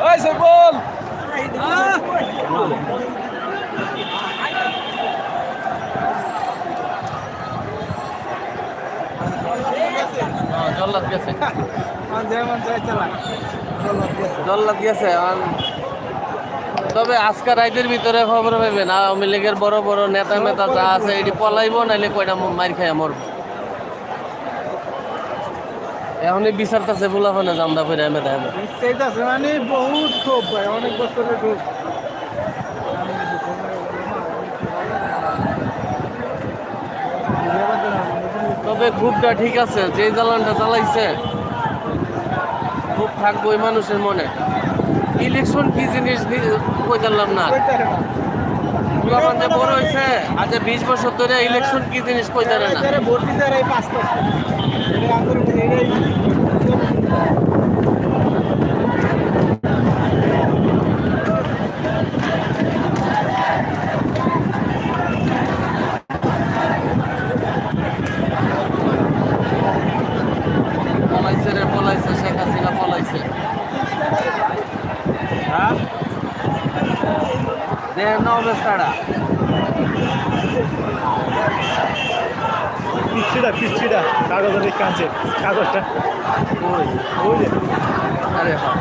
Vai, seu bolo! Ah! জল্লাদ গেছে মান যায় মান যায় জল্লাদ গেছে তবে আজকে রাইতের ভিতরে খবর পাইবেন আওয়ামী লীগের বড় বড় নেতা মেতা যা আছে এটি পলাইবো নাইলে কয়টা মার খাই মরবো। এখনই বিচারতেছে ফুলাফানে জামদা ফিরে এমে দেখাবে সেইটাছে মানে বহুত ক্ষোভ ভাই অনেক বছরের ক্ষোভ। তবে খুবটা ঠিক আছে যে জ্বালানটা চালাইছে খুব থাকব ওই মানুষের মনে। ইলেকশন কি জিনিস কই জানলাম না। ফুলাফান যে বড় হয়েছে আজ বিশ বছর ধরে ইলেকশন কি জিনিস কই জানে না ভোট দিতে আর এই পাস করছে এটা আন্দোলন করে এটাই পলাইছে রে পলাইছে শেখ হাসিনা পলাইছে হ্যাঁ দেহ অবস্থাটা পিচ্ছিটা পিচ্ছিটা কাগজের কাঁচে কাগজটা ওই আরে হ্যাঁ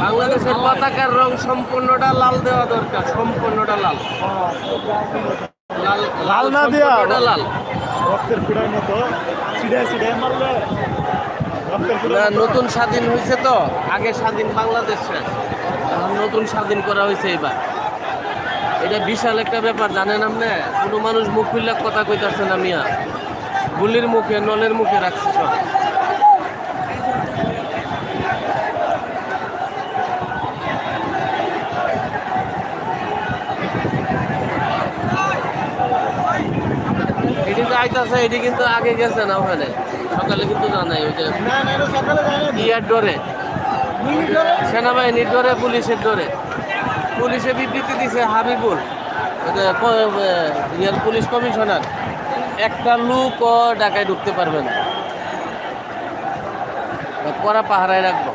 বাংলাদেশের পতাকার রং সম্পূর্ণটা লাল দেওয়া দরকার সম্পূর্ণটা লাল। লাল লাল না দেওয়া। লাল। রক্তের ফুটার মতো ছিড়ায় ছিড়ায় মারলে না, নতুন স্বাধীন হয়েছে তো। আগে স্বাধীন বাংলাদেশ এখন নতুন স্বাধীন করা হয়েছে এবার। এটা বিশাল একটা ব্যাপার জানেন আপনি? কোনো মানুষ মুখ খুললে কথা কইতাছে না মিয়া। গুলির মুখে নলের মুখে রাখছে সব। এটি এটি কিন্তু আগে গেছে না ওখানে? সকালে কিন্তু জানাই ওই যে ইয়ার ডরে। সেনাবাহিনীর ডরে পুলিশের ডরে। পুলিশে বিবৃতি দিছে হাবিবুল ইয়ার পুলিশ কমিশনার। একটা লোকও ঢাকায় ঢুকতে পারবে না। করা পাহারায় রাখব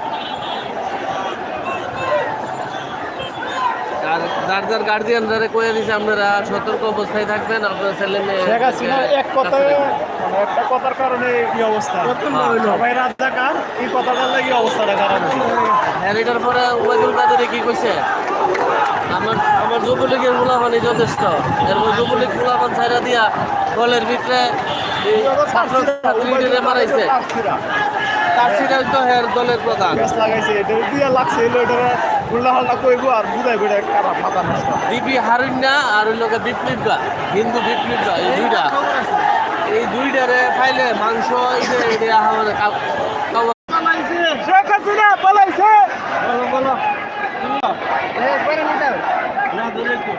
আর যার যার গার্জিয়ান যারা কয়ে দিছে আপনারা সতর্ক অবস্থায় থাকবেন আপনার ছেলে মেয়ে শেখ হাসিনা এক কথায় মানে একটা কথার কারণে এই অবস্থা। সবাই রাজাকার এই কথাটার লাগে অবস্থাটা খারাপ হ্যাঁ এটার পরে ওবায়দুল কাদের কি কইছে? আমার আমার যুবলীগের গোলাপানি যথেষ্ট। এরপর যুবলীগ গোলাপান ছাইরা দিয়া কলের ভিতরে ছাত্র ছাত্রীদের মারাইছে। তার সেটা তো হের দলের প্রধান। লাগাইছে এটা দিয়া লাগছে উল্লা হাল্লা কইবো আর বুঝাই বুঝাই খারাপ মাথা নষ্ট বিপি হারুন্যা আর ওই লোকে হিন্দু বিপ্লবটা এই দুইটা। এই দুইটারে খাইলে মাংস শেখ হাসিনা পালাইছে। বলো বলো। না ধরে একটু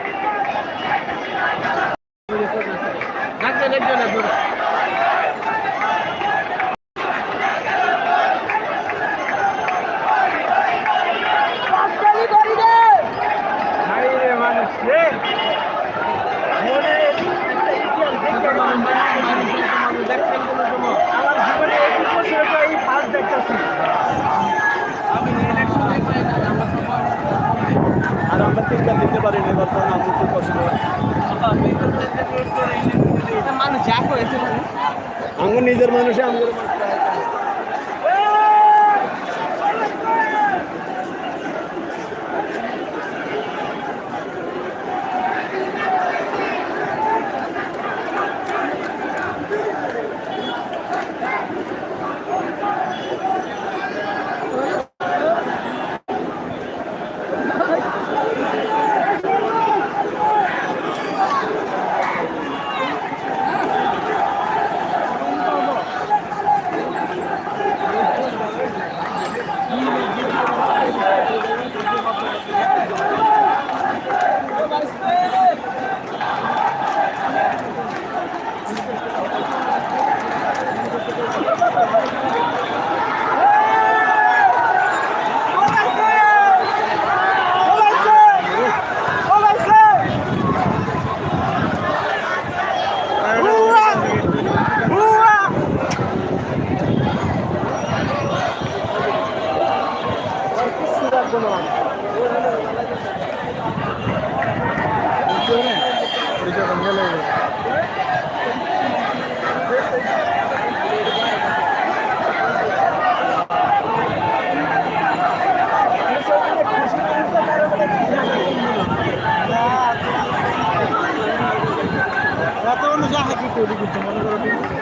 ডাকতে ডাকতে না ধরে হাইরে মানুষ রে মনে একটা ইতিহাস দেখতে আমার জীবনে একুশ বছর তো এই ফার্স্ট দেখতেছি আর আমরা তিনটা দিতে পারি না বর্তমান আমি তো কষ্ট মানুষ যা করেছে আমার নিজের মানুষে আমাদের পরিচয় কমিয়ে লাগে রাতে অনুযায়ী হাতি তৈরি করতে মনে করো